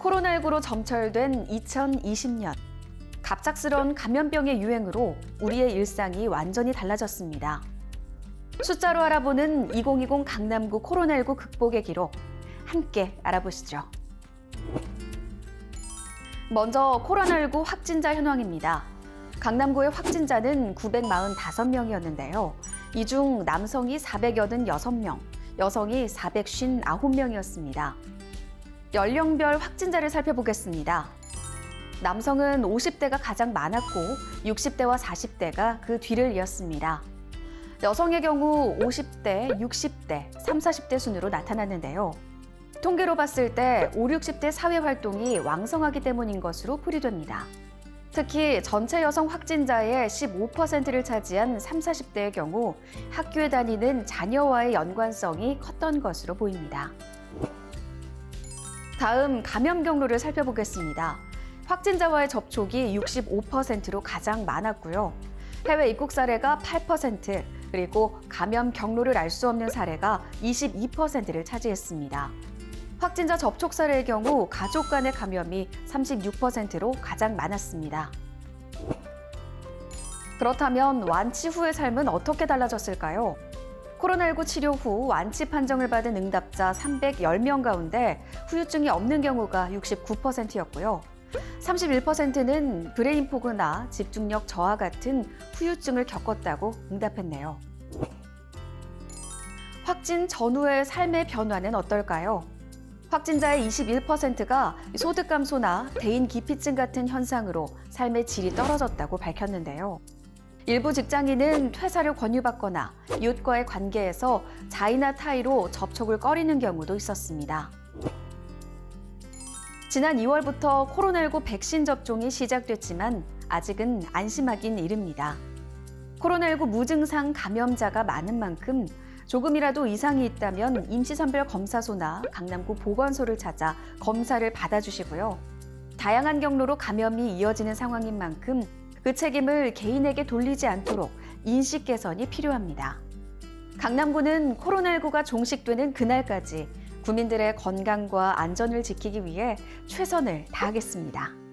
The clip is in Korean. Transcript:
코로나19로 점철된 2020년. 갑작스러운 감염병의 유행으로 우리의 일상이 완전히 달라졌습니다. 숫자로 알아보는 2020 강남구 코로나19 극복의 기록 함께 알아보시죠. 먼저 코로나19 확진자 현황입니다. 강남구의 확진자는 945명이었는데요. 이 중 남성이 486명, 여성이 459명이었습니다. 연령별 확진자를 살펴보겠습니다. 남성은 50대가 가장 많았고 60대와 40대가 그 뒤를 이었습니다. 여성의 경우 50대, 60대, 3, 40대 순으로 나타났는데요. 통계로 봤을 때 5, 60대 사회 활동이 왕성하기 때문인 것으로 풀이됩니다. 특히 전체 여성 확진자의 15%를 차지한 3, 40대의 경우 학교에 다니는 자녀와의 연관성이 컸던 것으로 보입니다. 다음 감염 경로를 살펴보겠습니다. 확진자와의 접촉이 65%로 가장 많았고요. 해외 입국 사례가 8%, 그리고 감염 경로를 알 수 없는 사례가 22%를 차지했습니다. 확진자 접촉 사례의 경우 가족 간의 감염이 36%로 가장 많았습니다. 그렇다면 완치 후의 삶은 어떻게 달라졌을까요? 코로나19 치료 후 완치 판정을 받은 응답자 310명 가운데 후유증이 없는 경우가 69%였고요. 31%는 브레인 포그나 집중력 저하 같은 후유증을 겪었다고 응답했네요. 확진 전후의 삶의 변화는 어떨까요? 확진자의 21%가 소득 감소나 대인 기피증 같은 현상으로 삶의 질이 떨어졌다고 밝혔는데요. 일부 직장인은 퇴사를 권유받거나 이웃과의 관계에서 자이나 타이로 접촉을 꺼리는 경우도 있었습니다. 지난 2월부터 코로나19 백신 접종이 시작됐지만 아직은 안심하긴 이릅니다. 코로나19 무증상 감염자가 많은 만큼 조금이라도 이상이 있다면 임시선별 검사소나 강남구 보건소를 찾아 검사를 받아주시고요. 다양한 경로로 감염이 이어지는 상황인 만큼 그 책임을 개인에게 돌리지 않도록 인식 개선이 필요합니다. 강남구는 코로나19가 종식되는 그날까지 국민들의 건강과 안전을 지키기 위해 최선을 다하겠습니다.